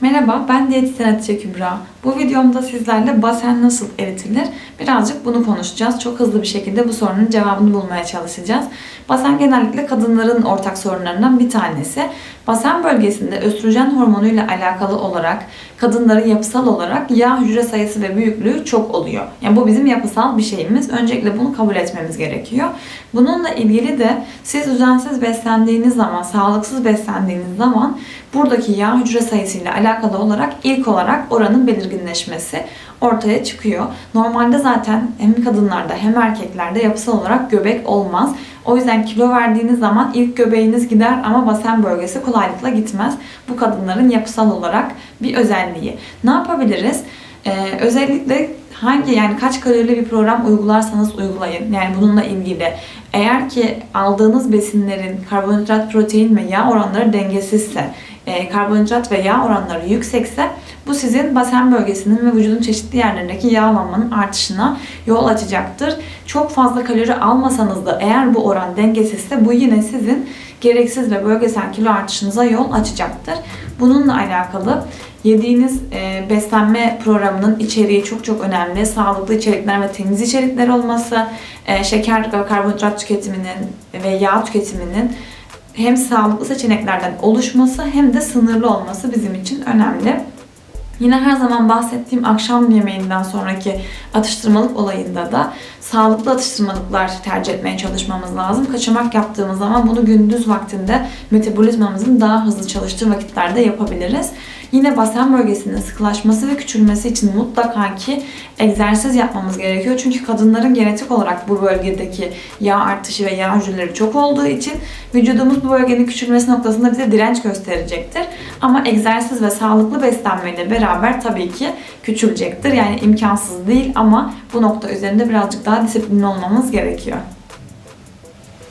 Merhaba, ben diyetisyen Hatice Kübra. Bu videomda sizlerle basen nasıl eritilir? Birazcık bunu konuşacağız. Çok hızlı bir şekilde bu sorunun cevabını bulmaya çalışacağız. Basen genellikle kadınların ortak sorunlarından bir tanesi. Basen bölgesinde östrojen hormonuyla alakalı olarak kadınların yapısal olarak yağ hücre sayısı ve büyüklüğü çok oluyor. Yani bu bizim yapısal bir şeyimiz. Öncelikle bunu kabul etmemiz gerekiyor. Bununla ilgili de siz düzensiz beslendiğiniz zaman, sağlıksız beslendiğiniz zaman buradaki yağ hücre sayısıyla alakalı olarak ilk olarak oranın belirginleşmesi ortaya çıkıyor. Normalde zaten hem kadınlarda hem erkeklerde yapısal olarak göbek olmaz. O yüzden kilo verdiğiniz zaman ilk göbeğiniz gider ama basen bölgesi kolaylıkla gitmez. Bu kadınların yapısal olarak bir özelliği. Ne yapabiliriz? Ee, özellikle hangi yani kaç kalorili bir program uygularsanız uygulayın. Yani bununla ilgili. Eğer ki aldığınız besinlerin karbonhidrat, protein ve yağ oranları dengesizse, karbonhidrat ve yağ oranları yüksekse bu sizin basen bölgesinin ve vücudun çeşitli yerlerindeki yağlanmanın artışına yol açacaktır. Çok fazla kalori almasanız da eğer bu oran dengesizse bu yine sizin gereksiz ve bölgesel kilo artışınıza yol açacaktır. Bununla alakalı yediğiniz e, beslenme programının içeriği çok çok önemli. Sağlıklı içerikler ve temiz içerikler olması, e, şeker ve karbonhidrat tüketiminin ve yağ tüketiminin hem sağlıklı seçeneklerden oluşması hem de sınırlı olması bizim için önemli. Yine her zaman bahsettiğim akşam yemeğinden sonraki atıştırmalık olayında da sağlıklı atıştırmalıklar tercih etmeye çalışmamız lazım. Kaçamak yaptığımız zaman bunu gündüz vaktinde metabolizmamızın daha hızlı çalıştığı vakitlerde yapabiliriz. Yine basen bölgesinin sıkılaşması ve küçülmesi için mutlaka ki egzersiz yapmamız gerekiyor. Çünkü kadınların genetik olarak bu bölgedeki yağ artışı ve yağ hücreleri çok olduğu için vücudumuz bu bölgenin küçülmesi noktasında bize direnç gösterecektir. Ama egzersiz ve sağlıklı beslenmeyle beraber tabii ki küçülecektir. Yani imkansız değil ama bu nokta üzerinde birazcık daha disiplinli olmamız gerekiyor.